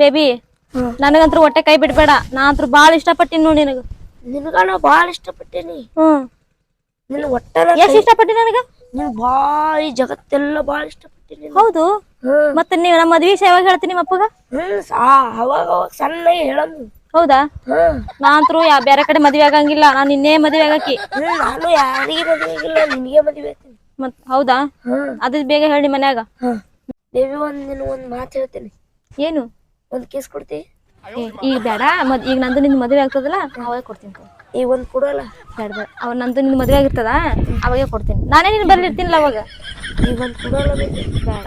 Baby ನನಗಂತೂ ಹೊಟ್ಟೆ ಕೈ ಬಿಡ್ಬೇಡ. ನಾ ಅಂತೂ ಬಾಳ ಇಷ್ಟಪಟ್ಟಿನಿ ನೋಡಿ ನಿನಗ. ನಿನಗ ನಾ ಬಾಳ ಇಷ್ಟಪಟ್ಟೇನಿ. ಹ್ಮ್ ನಿನ್ ಒಟ್ಟರ ಎಷ್ಟು ಇಷ್ಟಪಟ್ಟಿ ನನಗ? ನೀನು ಭಾಳ ಈ ಜಗತ್ತೆಲ್ಲ ಬಾಳ ಇಷ್ಟಪಟ್ಟಿನಿ ಹೌದು. ಮತ್ತೆ ನೀವು ನಮ್ಮ ಮದ್ವೆ ವಿಷಯ ಯಾವಾಗ ಹೇಳ್ತೀನಿ ನಿಮ್ಮ ಅಪ್ಪಗ. ಹ್ಮ್ ಅವಾಗ ಅವಾಗ ಸಣ್ಣ ಹೇಳಮ್ಮ ಹೌದಾ? ನಾಂತ್ರು ಯಾ ಬೇರೆ ಕಡೆ ಮದ್ವೆ ಆಗಂಗಿಲ್ಲ ನಾನ್ ನಿನ್ನೆ ಮದ್ವೆ ಆಗಾಕಿ ಹ್ಮ್ ನಾನು ಯಾರಿಗೆ ಮದ್ವೆ ಆಗಿಲ್ಲ ನಿನಗೆ ಮದುವೆ ಆಗ್ತೀನಿ. ಮತ್ ಹೌದಾ? ಅದ್ ಬೇಗ ಹೇಳಿ ಮನ್ಯಾಗ. ದೇವಿ ಒಂದ್ ನಿನ್ ಒಂದ್ ಮಾತು ಹೇಳ್ತೀನಿ. ಏನು? ಒಂದ್ ಕೇಸ್ ಕೊಡ್ತಿ? ಏ, ಈಗ ಬೇಡ ಈಗ ನಂದು ನಿನ್ ಮದ್ವೆ ಆಗ್ತದಲ್ಲ ಅವಾಗ ಕೊಡ್ತೀನಿ ತಗೋ. ಈಗ ಒಂದ್ ಕೊಡಲ್ಲ? ಬೇಡ ಬೇಡ. ಅವ್ ನಂದು ನಿನ್ ಮದ್ವೆ ಆಗಿರ್ತದ? ಅವಾಗೆ ಕೊಡ್ತೀನಿ. ನಾನೇ ನಿನ್ ಬರ್ಲಿರ್ತೀನಿಲ್ಲ ಅವಾಗ? ಈಗ ಒಂದ್ ಕೊಡಲ್ಲ ಬೇಬಿ? ಬೇಡ.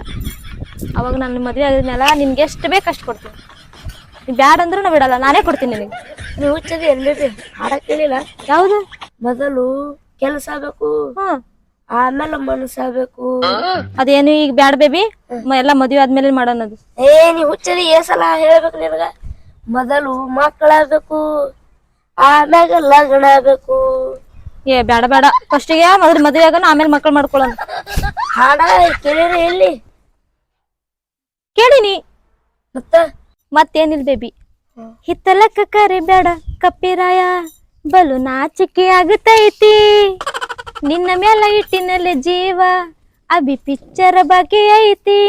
ಅವಾಗ ನಾನು ಮದ್ವೆ ಆಗಿದ್ಮೇಲೆ ನಿನ್ಗೆ ಎಷ್ಟು ಬೇಕು ಅಷ್ಟು ಕೊಡ್ತೀನಿ. ಬ್ಯಾಡ ಅಂದ್ರೆ ನಾ ಬಿಡಲ್ಲ ನಾನೇ ಕೊಡ್ತೀನಿ ನಿನಗೆ ನೀವು ಹುಚ್ಚದಿ ಎಲ್ಲಿ ಹಾಡಕ್ ಕೇಳಿಲ್ಲ. ಯಾವುದು? ಮೊದಲು ಕೆಲಸ ಆಗ್ಬೇಕು ಆಮೇಲೆ ಆಮೇಲೆ ಆಗ್ಬೇಕು. ಅದೇನು ಈಗ ಬ್ಯಾಡ ಬೇಬಿ? ಎಲ್ಲ ಮದ್ವೆ ಆದ್ಮೇಲೆ ಮಾಡೋಣದು ಏ ನೀ ಹುಚ್ಚದಿ ಏ ಸಲ ಹೇಳ್ಬೇಕು ನಿನಗ. ಮೊದಲು ಮಕ್ಕಳಾಗಬೇಕು ಆಮ್ಯಾಗ ಲಗ್ನ ಆಗ್ಬೇಕು. ಏ ಬ್ಯಾಡ ಬೇಡ ಫಸ್ಟಿಗೆ ಮೊದಲು ಮದ್ವೆ ಆಗೋಣ ಆಮೇಲೆ ಮಕ್ಕಳು ಮಾಡ್ಕೊಳ್ಳೋಣ ಹಾಡ ಕೇಳಿರಿ ಎಲ್ಲಿ? ಕೇಳಿನಿ. ಮತ್ತ? ಮತ್ತೇನಿಲ್ಲ ಬೇಬಿ. ಹಿತ್ತಲಕ್ಕ ಕರಿ ಬೇಡ ಕಪ್ಪಿರಾಯ. ಬಲು ನಾಚಿಕೆ ಆಗುತ್ತೈತಿ. ನಿನ್ನ ಮೇಲೆ ಇಟ್ಟಿನಲ್ಲಿ ಜೀವ ಅಭಿ ಪಿಕ್ಚರ್ ಬಗ್ಗೆ ಐತಿ.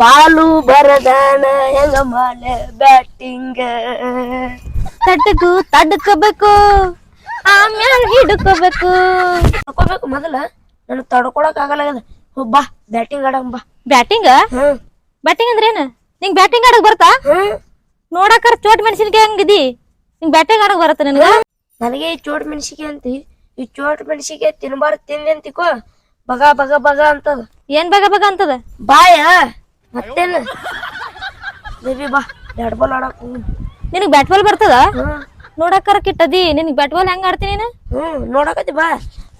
ಬಾಲು ಬರದಾನ ಹೆಂಗ ಮಾಲೆ ಬ್ಯಾಟಿಂಗ್. ತಡ್ಗು ತಡ್ಕೋಬೇಕು ಆಮೇಲೆ ಹಿಡ್ಕೋಬೇಕು. ತಡ್ಕೋಬೇಕು ಮೊದಲ ನಾನು ತಡ್ಕೊಳಕ್ ಆಗಲ್ಲ. ಬಾ ಬ್ಯಾಟಿಂಗ್ ಆಡಂಬ ಬಾ. ಬ್ಯಾಟಿಂಗ್? ಬ್ಯಾಟಿಂಗ್ ಅಂದ್ರೇನು? ಏನು ನಿಂಗ್ ಬ್ಯಾಟಿಂಗ್ ಆಡಕ್ ಬರ್ತಾ ನೋಡಾಕರ್ ಚೋಟ್ ಮೆಣಸಿನ್ಕಾಯಿ ಹಂಗಿದಿ? ನಿಂಗ್ ಬ್ಯಾಟಿಂಗ್ ಆಡಕ್ ಬರತ್ತ ನಿನಗ? ನನಗೆ ಈ ಚೋಟ್ ಮೆಣಸಿಗೆ ಅಂತಿ. ಈ ಚೋಟ್ ಮೆಣಸಿಗೆ ತಿನ್ಬಾರ್ದು ತಿಂದೆ ಅಂತಿಕೋ. ಬಗ ಬಗ ಬಗ ಅಂತದ. ಏನ್ ಬಗ ಬಗ ಅಂತದ? ಬಾಯ. ಮತ್ತೇನು? ಬೇಬಿ ಬಾ ಬ್ಯಾಟ್ ಬಾಲ್ ಆಡಕ್. ನಿನಗ್ ಬ್ಯಾಟ್ ಬಾಲ್ ಬರ್ತದ? ಹ್ಮ್ ಕಿಟ್ಟದಿ. ನಿನಗ್ ಬ್ಯಾಟ್ ಬಾಲ್ ಹೆಂಗ್ ಆಡ್ತೀನಿ ನೀನು? ಹ್ಮ್ ನೋಡಕತ್ತಿ ಬಾ.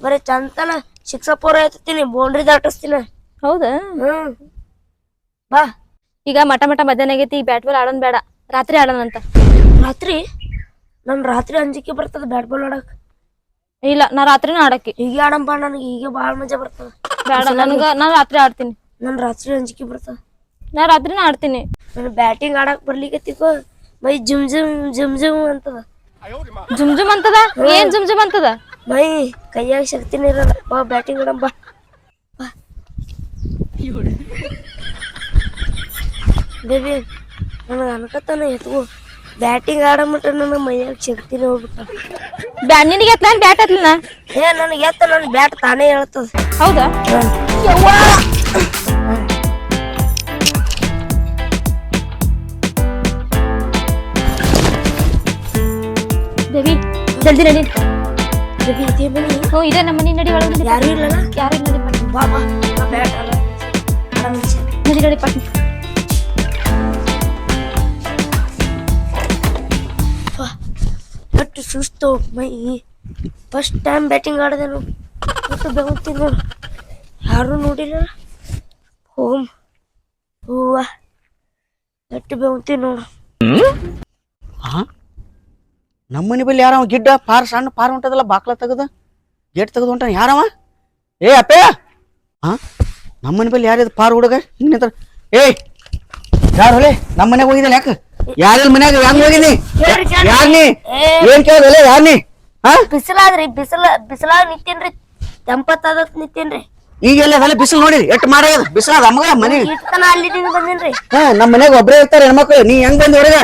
ಬರೀ ಚಂತನ ಶಿಕ್ಷ ಪೂರ ಎತ್ತೀನಿ ಬೌಂಡ್ರಿ ದಾಟಿಸ್ತೀನಿ. ಹೌದಾ? ಹ್ಮ್. ಬಾ. ಈಗ ಮಟ ಮಟ ಮಧ್ಯಾಹ್ನ ಆಗೈತಿ ಈ ಬ್ಯಾಟ್ ಬಾಲ್ ಆಡೋನ್ ಬೇಡ. ರಾತ್ರಿ ಆಡೋಣ ಅಂತ. ರಾತ್ರಿ? ನನ್ ರಾತ್ರಿ ಅಂಜಿಕೆ ಬರ್ತದ ಬ್ಯಾಟ್ ಬಾಲ್ ಆಡಕ್? ಇಲ್ಲ ನಾ ರಾತ್ರಿನ ಆಡಕ್ಕೆ. ಹೀಗೆ ಆಡಂಬ ನನಗೆ ಈಗ ಬಾಳ ಮಜಾ ಬರ್ತದ. ಬೇಡ ನನಗ ನಾ ರಾತ್ರಿ ಆಡ್ತೀನಿ. ನನ್ ರಾತ್ರಿ ಅಂಜಿಕೆ ಬರ್ತದ. ನಾ ರಾತ್ರಿನ ಆಡ್ತೀನಿ. ನನ್ ಬ್ಯಾಟಿಂಗ್ ಆಡಕ್ ಬರ್ಲಿಕತ್ತಿಕೋ ಮೈ ಜುಮ್ ಜುಮ್ ಜುಮ್ ಜುಮ್ ಅಂತದ. ಜುಮ್ ಜುಮ್ ಅಂತದ? ಏನ್ ಜುಮ್ ಜುಮ್ ಅಂತದ? ಮೈ ಕೈಯಾಗ ಶಕ್ತಿನೇ ಇರಲ್ಲ. ಬಾ ಬ್ಯಾಟಿಂಗ್ ಆಡಂ ಬಾ ಬಾ. ಬೇಬಿ ನನಗೆ ಅನ್ಕತ್ತಾನ ಎತ್ಕೋ ಬ್ಯಾಟಿಂಗ್ ಆಡಮಟ್ಟ ನನ್ನ ಮೈಯಾಗ ಶಕ್ತಿನೇ ಹೋಗ್ಬಿಟ್ಟ ಬ್ಯಾ ನಿನಗೆ ನಾನು ಬ್ಯಾಟ್ ಎತ್ಲನ ಏ ನನಗೆ ಎತ್ತ ನನ್ನ ಬ್ಯಾಟ್ ತಾನೇ ಹೇಳ್ತದ. ಹೌದಾ? ದೇವಿ ಜಲ್ದಿ ನಡಿ. ದೇವಿ ಇದೇ ಬನ್ನಿ ಹ್ಞೂ ಇದೆ ನಮ್ಮ ಮನೆ ನಡಿ ಒಳಗೆ ಯಾರು ಇಲ್ಲಲ್ಲ ಯಾರು ನಡಿ ಪಟ್ನಿ ಬಾ ಬಾ ಬ್ಯಾಟ್ ನಡಿ ನಡಿ ಪಟ್ನಿ. ಒಟ್ಟು ಸುಸ್ತು. ಮೈ ಫಸ್ಟ್ ಟೈಮ್ ಬ್ಯಾಟಿಂಗ್ ಆಡಿದೆ ಎಷ್ಟು ಬೆಂಗ್ತೀನಿ ನೋಡು. ಯಾರೂ ನೋಡಿಲ್ಲ. ಹೋಮ್. ಹೂವ ಎಷ್ಟು ಬೆಂಗ್ತೀನಿ ನೋಡು. ಹಾ ನಮ್ಮನೆ ಬಲ್ಲಿ ಯಾರವ? ಗಿಡ್ಡ, ಪಾರ್, ಸಣ್ಣ, ಪಾರ್ ಹೊಂಟದಲ್ಲ, ಬಾಕ್ಲ ತೆಗದ? ಗೇಟ್ ತೆಗೆದು ಹೊಂಟಾನ? ಯಾರವ? ಏ, ಅಪ್ಪೇ! ಹಾ ನಮ್ಮನೆ ಬಲ್ಲಿ ಯಾರಿದ ಪಾರ್ ಹುಡುಗ? ಹಿಂಗ ನಿಂತಾರ. ಏಯ್! ಯಾರು ಹೊಲೆ? ನಮ್ಮ ಮನೆಗೆ ಹೋಗಿದ್ದಲ್ಲ ಯಾಕ? ಯಾರಿಲ್ಲ ಮನ್ಯಾಗ? ಹೆಂಗ್ ಹೋಗಿನಿ ಯಾರ್ನಿ? ಏನ್ ಕೇಳದಲ್ಲ ಯಾರ್ನಿ? ಹಾ? ಬಿಸಿಲಾದ್ರಿ ಬಿಸಿಲ ಬಿಸಿಲಾಗ ನಿಂತೇನ್ರಿ. ತಂಪತ್ತಾದ ನಿಂತೇನ್ರಿ. ಈಗ ಎಲ್ಲ ಬಿಸಿಲು ನೋಡಿ ಎಟ್ ಮಾಡ್ಯಾದ ಬಿಸಿಲಾದ ಅಮ್ಮಗ ಮನೆ ಅಲ್ಲಿದಿಂದ ಬಂದೇನ್ರಿ. ಹಾ ನಮ್ಮ ಮನ್ಯಾಗ ಒಬ್ರೇ ಇರ್ತಾರೆ ಹೆಣ್ಮಕ್ಳು. ನೀ ಹೆಂಗ್ ಬಂದ್ ಹೊರಗ?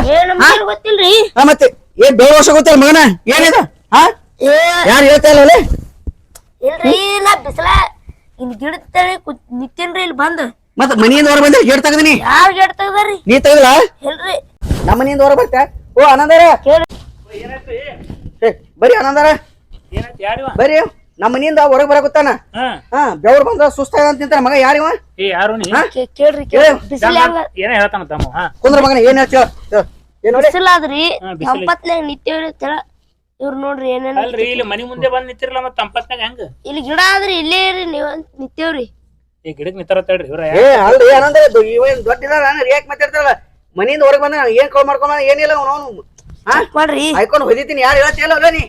ಗೊತ್ತಿಲ್ರಿ? ಹಾ ಮತ್ತೆ ಏನ್ ಬೇರೆ ವರ್ಷ ಗೊತ್ತಿಲ್ಲ ಮಗನ? ಏನಿದ? ಹಾ? ಯಾರು ಹೇಳ್ತಾ ಇಲ್ಲ ಇಲ್ರಿ ಇಲ್ಲ ಬಿಸಿಲ. ಇನ್ ಗಿಡ ತಳಿ ನಿಂತೇನ್ರಿ ಇಲ್ಲಿ ಬಂದು. ಮತ್ತ ಮನೆಯಿಂದ ಹೊರ ಬಂದ್ರೆ ಗೇಟ್ ತೆಗ್ದಿನಿ. ಯಾರ್ ಗೇಟ್ ತೆಗ್ದಾರಿ ನೀ ತೆಗದಿಲ್ಲ ಇಲ್ರಿ. ನಮ್ಮ ಮನೆಯಿಂದ ಹೊರ ಬರ್ತಾ ಓ ಆನಂದರ ಕೇಳಿ ಏ, ಬರಿ ಆನಂದರ ಬರ್ರಿ ನಮ್ಮ ಮನೆಯಿಂದ ಹೊರಗೆ ಬರಕತ್ತಾನ ಹಾ. ಹಾ ಬೆವ್ರು ಬಂದ ಸುಸ್ತಾಗ ಅಂತ ನಿಂತಾನ ಮಗ ಯಾರಿವ? ಏ ಯಾರು ನೀ? ಕೇಳ್ರಿ ಕೇಳಿ ಬಿಸಿಲ ಏನ ಹೇಳ್ತಾನ ತಮ್ಮ ಕುಂದ್ರ ಮಗನ ಏನ್ ಹೇಳ್ತೀವ ಬಿಸಿಲಾದ್ರಿ. ತಂಪತ್ಲೆ ನಿಂತೇವ್ರಿ ಇವ್ರು ನೋಡ್ರಿ ಏನೇನ್ ಅಲ್ರಿ ಇಲ್ಲಿ ಮನಿ ಮುಂದೆ ಬಂದ್ ನಿಂತಿರಲ್ಲ ಮತ್ತ ತಂಪತ್ನಾಗ ಹೆಂಗ? ಇಲ್ಲಿ ಗಿಡ ಆದ್ರಿ ಇಲ್ಲೇ ಇರಿ ನೀವ್ ನಿಂತೇವ್ರಿ ಈ ಗಿಡಕ್ ನಿಂತಾರ ತಡ್ರಿ ಇವ್ರ ಏ ಅಲ್ರಿ ಏನಂದ್ರೆ ಇವೇನ್ ದೊಡ್ಡ ರಿಯಾಕ್ ಮಾತಾಡ್ತಾರಲ್ಲ? ಮನೆಯಿಂದ ಹೊರಗೆ ಬಂದ ಏನ್ ಕಾಲ್ ಮಾಡ್ಕೊಂಡ್ ಏನಿಲ್ಲ ಅವನು ಮಾಡ್ರಿ. ಹೊದಿತೀನಿ ಯಾರು ನೀ?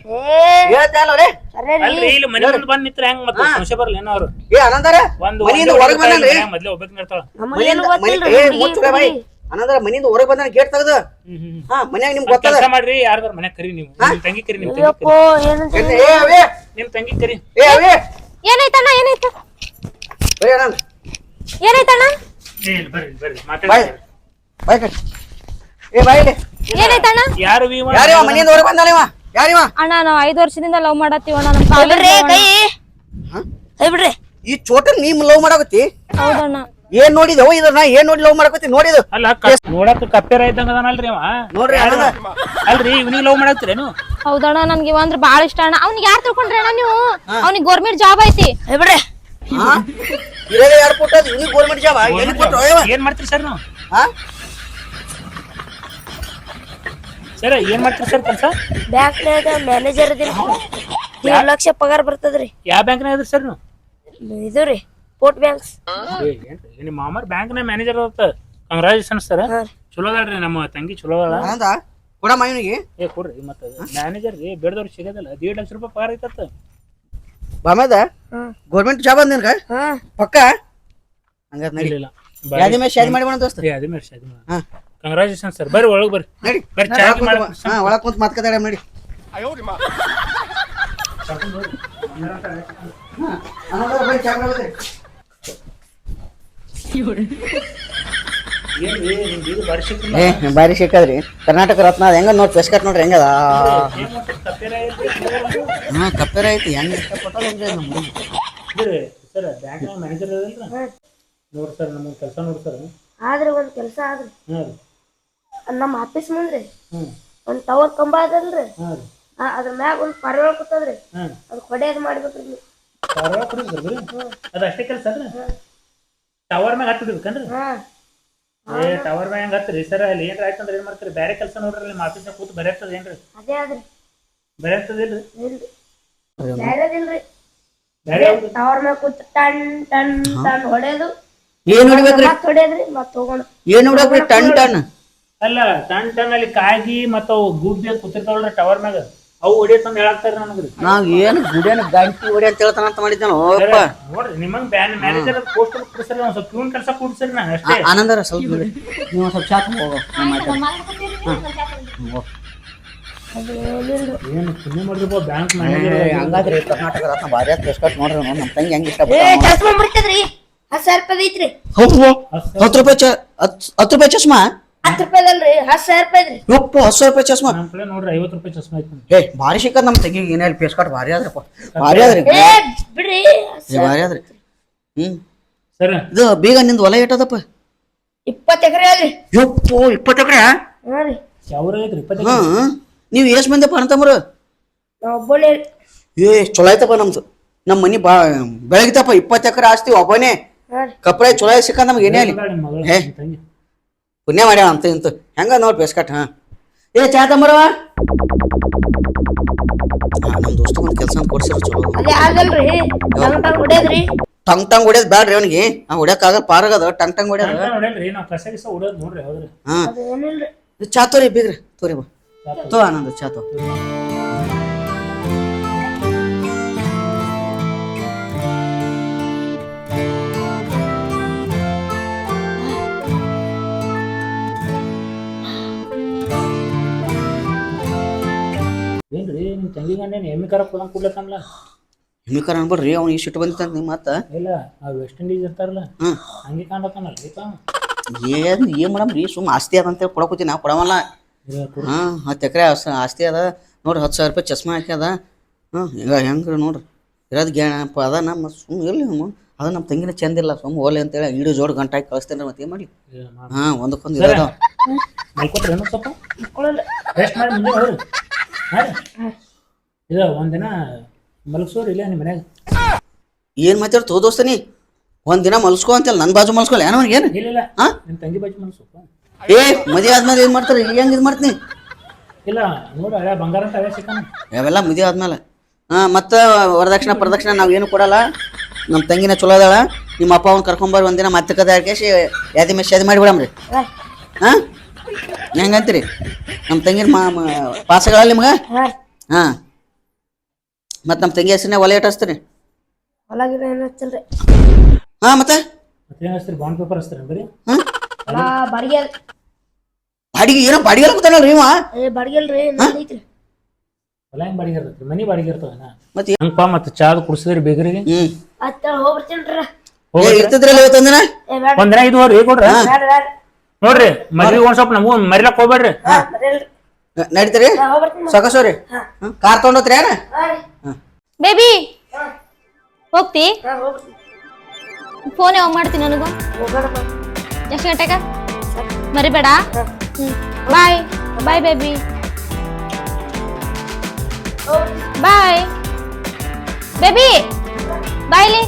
ಅಲ್ರಿ ಇಲ್ಲಿ ಮನೆ ಮುಂದೆ ಬಂದ್ ನಿತ್ರ ಹೆಂಗ್ ಮತ್ತೆ? ಸಂಶಯ ಬರಲ್ಲ ಏನೋ ಅವ್ರು. ಏ ಆನಂದರ ಒಂದು ಮನೆಯಿಂದ ಹೊರಗೆ ಬಂದನ್ರಿ ಮೊದ್ಲೇ ಒಬ್ಬಕ್ ನಿರ್ತಾಳ ನಮಗೆ ಏನು ಮನೆಯಿಂದ ಗೊತ್ತಿಲ್ರಿ ಏ ಮುಚ್ಚುಗ ಬಾಯಿ. ಆನಂದರ ಮನೆಯಿಂದ ಹೊರಗೆ ಬಂದಾನ ಗೇಟ್ ತೆಗ್ದು? ಹಾ ಮನ್ಯಾಗ ನಿಮ್ಗೆ ಗೊತ್ತದ? ಕೆಲಸ ಮಾಡ್ರಿ ಯಾರ್ದಾರ ಮನ್ಯಾಗ ಕರಿ ನೀವು. ನಿಮ್ ತಂಗಿ ಕರಿ ನಿಮ್ ತಂಗಿ ಅಯ್ಯಪ್ಪೋ ಏ ಅವೇ! ನಿಮ್ ತಂಗಿ ಕರಿ ಏ ಅವೇ! ಏನಾಯ್ತಣ್ಣ ಏನಾಯ್ತು? ಏ ಆನಂದ್ ಏನಾಯ್ತಣ್ಣ? ಏ, ಇಲ್ಲಿ ಬರ್ರಿ ಬರ್ರಿ. ಬಾಯ್. ಮಾತಾಡಿ ಬಾಯ್ ಕಟ್ ಏ ಬಾಯ್ ಇಲ್ಲಿ ಏನಾಯ್ತಣ್ಣ? ಯಾರು ಇವ? ಯಾರಿವ? ಮನೆಯಿಂದ ಹೊರಗೆ ಬಂದಾನ ಇವ. ಯಾರಿವ? ಅಣ್ಣ ನಾವು ಐದು ವರ್ಷದಿಂದ ಲವ್ ಮಾಡತ್ತೀವಣ್ಣ ಅಣ್ಣ ಕೈ ಬಿಡ್ರಿ ಕೈ. ಹಾ? ಕೈ ಬಿಡ್ರಿ. ಈ ಚೋಟ ನೀ ಲವ್ ಮಾಡಕತ್ತಿ? ಹೌದಣ್ಣ. ಏನ್ ನೋಡಿದವ ಇದ್ರ ನಾ ಏನ್ ನೋಡಿ ಲವ್ ಮಾಡಕತ್ತಿ? ನೋಡಿದು ಅಲ್ಲ ನೋಡಕ್ ಕಪ್ಪೆರ ಇದ್ದಂಗ ಅದಾನಲ್ರಿ ಅವ. ನೋಡ್ರಿ ಅಲ್ರಿ ಇವ್ನಿಗೆ ಲವ್ ಹೌದಣ್ಣ ನನ್ಗೆ ಇವ ಅಂದ್ರ ಬಾಳ ಇಷ್ಟ ಅಣ್ಣ. ಅವ್ನಿಗೆ ಯಾರ್ ತಿಳ್ಕೊಂಡ್ರಿ ಅಣ್ಣ ನೀವು? ಅವ್ನಿಗೆ ಗೌರ್ಮೆಂಟ್ ಜಾಬ್ ಐತಿ. ಬಿಡ್ರಿ. ಹಾ? ಇರೋದೇ ಯಾರು ಕೊಟ್ಟದ ಇವ್ನಿಗೆ ಗೋರ್ಮೆಂಟ್ ಜಾಬ್ ಎಲ್ಲಿ ಕೊಟ್ರು ಇವ ಏನ್ ಮಾಡ್ತೀರಿ ಸರ್ ನೀವು ಹಾ ಸರ್ ಏನ್ ಮಾಡ್ತೀರಿ ಸರ್ ಕೆಲಸ? ಬ್ಯಾಂಕ್ನಾಗ ಮ್ಯಾನೇಜರ್ ಇದ್ರಿ ಎರಡು ಲಕ್ಷ ಪಗಾರ ಬರ್ತದ್ರಿ. ಯಾವ ಬ್ಯಾಂಕ್ ನಾಗ ಸರ್ ನೀವು? ಇದು ರೀ ಪೋರ್ಟ್ ಬ್ಯಾಂಕ್ಸ್ ಏ, ನಾಗ ನಿಮ್ಮ ಮಾಮಾರ್ ಬ್ಯಾಂಕ್ನ ಮ್ಯಾನೇಜರ್ ಅವತ್ತ ಕಂಗ್ರಾಚುಲೇಷನ್ ಸರ್ ಹಾ ರೀ. ಚಲೋ ಅದಾಳ್ರಿ ನಮ್ಮ ತಂಗಿ ಚಲೋ ಅದ ಆನಂದ ಕೊಡಮ್ಮ ಇವನಿಗೆ. ಏ ಕೊಡ್ರಿ ಮತ್ತೆ ಮ್ಯಾನೇಜರ್ ರೀ ಬೇಡದವ್ರಿಗೆ ಸಿಗೋದಿಲ್ಲ. ದೇಡ್ ಲಕ್ಷ ರೂಪಾಯಿ ಪಗಾರ ಐತತ್ತ ಬಾಮದ ಹ್ಮ್ ಗೌರ್ಮೆಂಟ್ ಜಾಬ್ ಅಂದ್ ನಿನ್ಗ। ಹಾ. ಪಕ್ಕ? ಹಂಗಾರ ನಡಿ. ಇಲ್ಲ ಯಾದಿ ಮೇಲೆ ಶಾದಿ ಮಾಡಿ ಮಾಡೋಣ ದೋಸ್ತ. ರೀ ಅದೇ ಶಾದಿ ಹಾ. ಕಂಗ್ರಾಚುಲೇಷನ್ ಸರ್ ಬರ್ರಿ ಒಳಗೆ ಬರ್ರಿ. ನಡಿ. ಬರ್ರಿ ಚಾ ಒಳಗ್ ಮಾಡಿ. ಕುಂತ್- ಹಾ ಒಳಗ್ ಕುಂತ ಮಾತ್ಕತಾಡ ನಡಿ. ಸಿಕ್ಕಿಲ್ಲ ಏ ಬಾರಿ ಸಿಕ್ಕದ್ರಿ ಕರ್ನಾಟಕ ರತ್ನ ಅದ. ಹೆಂಗ ನೋಡಿ ಫ್ರೆಶ್ ಕಟ್ ನೋಡ್ರಿ ಹೆಂಗದ. ಹಾ ಕಪ್ಪೆರ ಐತಿ. ಹೆಂಗ ಸರ್ ಬ್ಯಾಂಕ್ ಮ್ಯಾನೇಜರ್ ನೋಡ್ರಿ ಸರ್ ನಮ್ಮ ಕೆಲಸ ನೋಡ್ತಾರೆ ಸರ್. ಆದ್ರೆ ಒಂದು ಕೆಲಸ ಆದ್ರೆ. ಹ್ಞೂ ರೀ ನಮ್ಮ ಆಫೀಸ್ ಮುಂದ್ರಿ. ಒಂದ್ ಟವರ್ ಕಂಬ ಅದಲ್ರಿ. ಆ, ಅದ್ರ ಮ್ಯಾಗ ಒಂದ್ ಪರವಳ ಕೂತದ್ರಿ. ಅದ್ ಕೊಡೆಯದ್ ಮಾಡ್ಬೇಕ್ರಿ ನೀವು. ಕೊಡಿದ್ರಿ ಅದು ಅಷ್ಟೇ ಕೆಲಸ ಅದ್ರಿ ಟವರ್ ಮ್ಯಾಗ ಹತ್ತಿಡ್ಬೇಕನ್ರಿ ಹಾ. ಏ ಟವರ್ ಮ್ಯಾಗ ಹೆಂಗ್ ಹತ್ತಿರಿ ಸರ್ ಅಲ್ಲಿ ಏನ್ರ ಆಯ್ತಂದ್ರೆ ಏನ್ ಮಾಡ್ತೀರಿ? ಬೇರೆ ಕೆಲಸ ನೋಡ್ರಿ ನಿಮ್ಮ ಆಫೀಸ್ನಾಗ ಕೂತು ಬರೀ ಆಗ್ತದ ಏನ್ರಿ? ಅದೇ ಅದ್ರಿ ಬರೀ ಆಗ್ತದಿಲ್ರಿ ಇಲ್ರಿ? ಬ್ಯಾರೆದಿಲ್ರಿ ಬೇರೆ ಯಾವ್ದು? ಟವರ್ ಮ್ಯಾಗ ಕೂತ್ ಟನ್ ಟನ್ ಟನ್ ಹೊಡೆಯೋದು ಏನ್ ಹೊಡಿಬೇಕ್ರಿ? ಮತ್ ಹೊಡೆಯದ್ರಿ ಮತ್ ಹೋಗೋಣ. ಏನ್ ಹೊಡಿಬೇಕ್ರಿ ಟನ್ ಟನ್. ಅಲ್ಲ ಟನ್ ಟನ್ ಅಲ್ಲಿ ಕಾಗಿ ಮತ್ತ ಅವು ಗುಬ್ಬಿ ಕೂತಿರ್ತಾವಲ್ರಿ ಟವರ್ ಮ್ಯಾಗ. ಅವು ಹೊಡಿಯತ್ತಂದ್ ಹೇಳಾಕ್ತಾರ ನನಗ್ರಿ. ನಾವ್ ಏನ್ ಗುಡಿಯನ್ ಗಂಟಿ ಹೊಡಿ ಅಂತ ಹೇಳ್ತಾನ ಅಂತ ಮಾಡಿದ್ದಾನ ನೋಡ್ರಿ ನಿಮ್ಮಂಗ್ ಬ್ಯಾನ್ ಮ್ಯಾನೇಜರ್ ಪೋಸ್ಟ್ ಕೊಡ್ಸರಿ ಒಂದ್ ಸ್ವಲ್ಪ ಪ್ಯೂನ್ ಕೆಲಸ ಕೊಡ್ಸರಿ ನಾ ಅಷ್ಟೇ. ಆನಂದರ ಸ್ವಲ್ಪ ಬಿಡಿ. ನೀವು ಒಂದ್ ಸ್ವಲ್ಪ ಚಾಕ್ ಹೋಗೋ ಏನು ಬ್ಯಾಂಕ್ ಮ್ಯಾನೇಜರ್ ಹಂಗಾದ್ರೆ ಕರ್ನಾಟಕ ರತ್ನ ಭಾರಿ ಆತ್ ನೋಡ್ರಿ ನೋಡ್ ನಮ್ಮ ತಂಗಿ ಹೆಂಗ್ ಇಷ್ಟ ಏ ಚಸ್ಮಾ ಬರ್ತದ್ರಿ ಹತ್ತು ಸಾವಿರ ರೂಪಾಯಿ ಐತ್ರಿ. ಹತ್ತು ರೂಪಾಯಿ ಚ ಹತ್- ಹತ್ತು ರೂಪಾಯಿ ಚಸ್ಮಾ? ಹತ್ತು ಹತ್ತು ಸಾವಿರ ರೂಪಾಯಿ ರೀ ಯಪ್ಪ ಹತ್ತು ರೂಪಾಯಿ ಚಸ್ಮಾ. ನಮ್ ಕಡೆ ನೋಡ್ರಿ ಐವತ್ತು ರೂಪಾಯಿ ಚಸ್ಮಾ ಐತಿ ಏ ಭಾರಿ ಸಿಕ್ಕದ್ ನಮ್ಮ ತಂಗಿ ಪೇಸ್ ಪೇಸ್ಕಟ್ ಭಾರಿ ಆದ್ರಪ್ಪ. ಭಾರಿ ಆದ್ರಿ. ಏ ಬಿಡ್ರಿ ಏ, ಭಾರಿ ಆದ್ರಿ. ಹ್ಮ್. ಸರ್. ಇದು ಬೀಗ ನಿಂದು ಹೊಲ ಏಟದಪ್ಪ ಇಪ್ಪತ್ತು ಎಕರೆ ಅಲ್ರಿ ಯಪ್ಪೋ ಇಪ್ಪತ್ತು ಎಕರೆ? ಹಾ ರೀ. ಯಾವ್ರ ಐತ್ರಿ ಇಪ್ಪತ್ತೈದು ಹಾ ನೀವು ಎಷ್ಟು ಮಂದಿ ಅಣ್ಣತಮ್ಮರು ನಾ ಒಬ್ಬನೇ ಏ ಚಲೋ ಆಯ್ತಪ್ಪ ನಮ್ದು. ನಮ್ಮ ಮನಿ ಬಾ ಬೆಳಗಿತಪ್ಪ ಇಪ್ಪತ್ತು ಎಕರೆ ಆಸ್ತಿ ಒಬ್ಬನೇ. ಹಾ ರೀ. ಚಲೋ ಸಿಕ್ಕ ನಮ್ಗೆ ಏನೇ ಆಗ್ಲಿ. ನಿಮ್ಮ ಮಗಳು ಹೇ. ನಿಮ್ಮ ತಂಗಿ. ಪುಣ್ಯ ಮಾಡ್ಯಾವ ಅಂತ ಇಂತ ಹೆಂಗ ನೋಡ್ ಬೇಸ್ಕಟ್ ಹಾ? ಏ ಚಾ ತಂಬರವ ನಮ್ಮ ದೋಸ್ತ ಒಂದು ಕೆಲಸ ಕೊಡ್ಸಿರ ಚಲೋ ಅದೇ ಆಗಲ್ರಿ. ಟಂಗ್ ಟಂಗ್ ಹೊಡೆಯದ್ರಿ. ಟಂಗ್ ಟಂಗ್ ಹೊಡ್ಯೋದ್ ಬ್ಯಾಡ್ರಿ ಅವನಿಗೆ. ಆ ಹೊಡ್ಯಾಕಾಗ ಪಾರಗದ ಟಂಗ್ ಟಂಗ್ ಹೊಡ್ಯೋದ. ಅಂತ ನೋಡಲ್ರಿ ನಾವು ಕಸ ಗಿಸ ಉಡೋದ್ ನೋಡ್ರಿ ಹೌದ್ರಿ ಹಾ. ಅದು ಏನಿಲ್ರಿ ಇದು ಚಾ ತೋರಿ ಬೀಗ್ರಿ ತೋರಿ ಬಾ. ತೋ ಆನಂದ ಚಾ ತೋ. ತಂಗಿ ಗಂಡ ಎಮ್ಮಿ ಕರ ಕೊಡಂಗ್ ಕೊಡ್ಲತ್ತಲ್ಲ ನಿಮಿಕರ್ ಅನ್ಬಿಡ್ರಿ ಅವ್ನು ಈ ಸಿಟ್ಟು ಬಂದಿತ್ತಂತ ನಿಮ್ಮ ಮತ್ತ ಇಲ್ಲ ಆ ವೆಸ್ಟ್ ಇಂಡೀಸ್ ಇರ್ತಾರಲ್ಲ ಹ್ಮ್ ಹಂಗೆ ಕಾಣ್ಲತ್ತಾನಲ್ರಿ ತಾವ ಏನ್ ಏನ್ ರೀ ಸುಮ್ ಆಸ್ತಿ ಅದ ಅಂತೇಳಿ ಕೊಡಕೋತಿ ನಾವು ಕೊಡವಲ್ಲ. ಹಾ ಹತ್ತು ಎಕರೆ ಆಸ್ತಿ ಅದ. ನೋಡ್ರಿ ಹತ್ತು ಸಾವಿರ ರೂಪಾಯಿ ಚಸ್ಮಾ ಹಾಕ್ಯದ ಹಾ ಈಗ ಹೆಂಗ್ರಿ ನೋಡ್ರಿ. ಇರೋದು ಗ್ಯಾಣಪ್ಪ ಅದ ನಮ್ಮ ಸುಮ್ ಇರ್ಲಿ ಅದ ನಮ್ಮ ತಂಗಿನ ಚಂದಿಲ್ಲ ಸುಮ್ ಓಲೆ ಅಂತೇಳಿ ಇಡೀ ಜೋಡ್ ಗಂಟೆ ಹಾಕಿ ಕಳಿಸ್ತೇನೆ ಮತ್ತೆ ಏನು ಮಾಡಿ. ಹಾ ಒಂದಕ್ಕೊಂದು ಇರೋದು. ಮಲ್ಕೋತ್ರಿ ಏನೋ ಸ್ವಲ್ಪ. ರೆಸ್ಟ್ ಮಾಡಿ ಮುಂದೆ ಹೋಗ್ರಿ. ಹಾ ಇದು ಒಂದಿನ ಮಲಗ್ಸೋರು ಇಲ್ಲ ನಿಮ್ಮ ಮನ್ಯಾಗ. ಏನು ಮಾತಾಡ್ತು ದೋಸ್ತ ನೀ? ಒಂದ್ ದಿನ ಮಲ್ಸ್ಕೊ ಅಂತ ನನ್ನ ಬಾಜು ಮಲ್ಸ್ಕೊಲ್ಲ ಏನೋ ಏನು ಇಲ್ಲ ಇಲ್ಲ ಹಾ ನಿಮ್ಮ ತಂಗಿ ಬಾಜು ಮನಸ್ಸು ಏ ಮದುವೆ ಆದ್ಮೇಲೆ ಏನು ಮಾಡ್ತಾರೆ? ಈಗ ಹೆಂಗೆ ಇದು ಮಾಡ್ತೀನಿ ಇಲ್ಲ ನೋಡು ಹಳೆ ಬಂಗಾರ ಅಂತ ಹಳೆ ಸಿಕ್ಕಾನ. ಅವೆಲ್ಲ ಮದಿ ಆದ್ಮೇಲೆ. ಹಾಂ ಮತ್ತೆ ವರದಕ್ಷಿಣೆ ಪ್ರದಕ್ಷಿಣೆ ನಾವು ಏನು ಕೊಡಲ್ಲ. ನಮ್ಮ ತಂಗಿನ ಚಲೋ ಅದಾಳ. ನಿಮ್ಮ ಅಪ್ಪ ಅವ್ನು ಕರ್ಕೊಂಬರ್ ಒಂದಿನ ಮತ್ತೆ ಕದ ಹಾಕೇಶಿ ಯಾದಿ ಮೆಸಿ ಯಾದಿ ಮಾಡಿ ಬಿಡಮ್ರಿ. ಹಾಂ ಹೆಂಗಂತೀರಿ? ನಮ್ಮ ತಂಗಿನ ಮಾ ಪಾಸಗಳ ನಿಮ್ಗೆ? ಹಾಂ. ಮತ್ತು ನಮ್ಮ ತಂಗಿ ಹೆಸರನ್ನ ಒಲೆ ಇಟ್ಟಿಸ್ತೀರಿ ಹೊಲ ಗಿಡ ಏನು ಹಚ್ಚಲ್ರಿ? ಹಾಂ ಮತ್ತೆ? ಮತ್ತೇನ್ ಹಚ್ತೀರಿ? ಬಾಂಡ್ ಪೇಪರ್ ಹಚ್ತೀರಿ ಬರೀ? ಹಾಂ ಹೊಲ ಬಾಡಿಗೆ ಬಾಡಿಗೆ ಏನೋ ಬಾಡಿಗೆ ಕೂತಾನಲ್ರಿ ಇವ? ಏ ಬಾಡಿಗೆ ಅಲ್ರಿ ನಂದು ಐತ್ರಿ. ಹೊಲ ಹೆಂಗ್ ಬಾಡಿಗೆ ಇರ್ತೈತಿ ಮನಿ ಬಾಡಿಗೆ ಇರ್ತವನ ಮತ್ತೆ ಹಂಗಪ್ಪ ಮತ್ತೆ ಚಾದ್ ಕುಡಿಸಿದ್ರಿ ಬೇಗರಿಗೆ ಹ್ಞೂ ಅತ್ತ ಹೋಗ್ಬರ್ತೀನ್ರಿ. ಏ ಇರ್ತದ್ರಲ್ಲ ಇವತ್ತೊಂದಿನ ಏ ಬೇಡ ಒಂದ್ ಇದು ಹೋಗ್ರಿ ಕೊಡ್ರಿ. ಬೇಡ ಬೇಡ ನೋಡ್ರಿ ಮದ್ವಿ ಒಂದ್ ಸ್ವಲ್ಪ ನಮಗೂ ಮರಿಲಕ್ ಹೋಗ್ಬೇಡ್ರಿ. ಬರಲ್ರಿ ನಡೀತೀರಿ ಸೊಗಸೋರಿ ಕಾರ್ ತಗೊಂಡ್ರಿ ಏನ ಬೇಬಿ! ಹೋಗ್ತಿ? ಫೋನ್ ಯಾವಾಗ ಮಾಡ್ತೀನಿ ನನಗೂ? ಎಷ್ಟು ಗಂಟೆಗ? ಮರಿಬೇಡ? ಹ್ಮ್. Bye. Bye baby. Bye. Baby! ಬಾಯ್ಲಿ.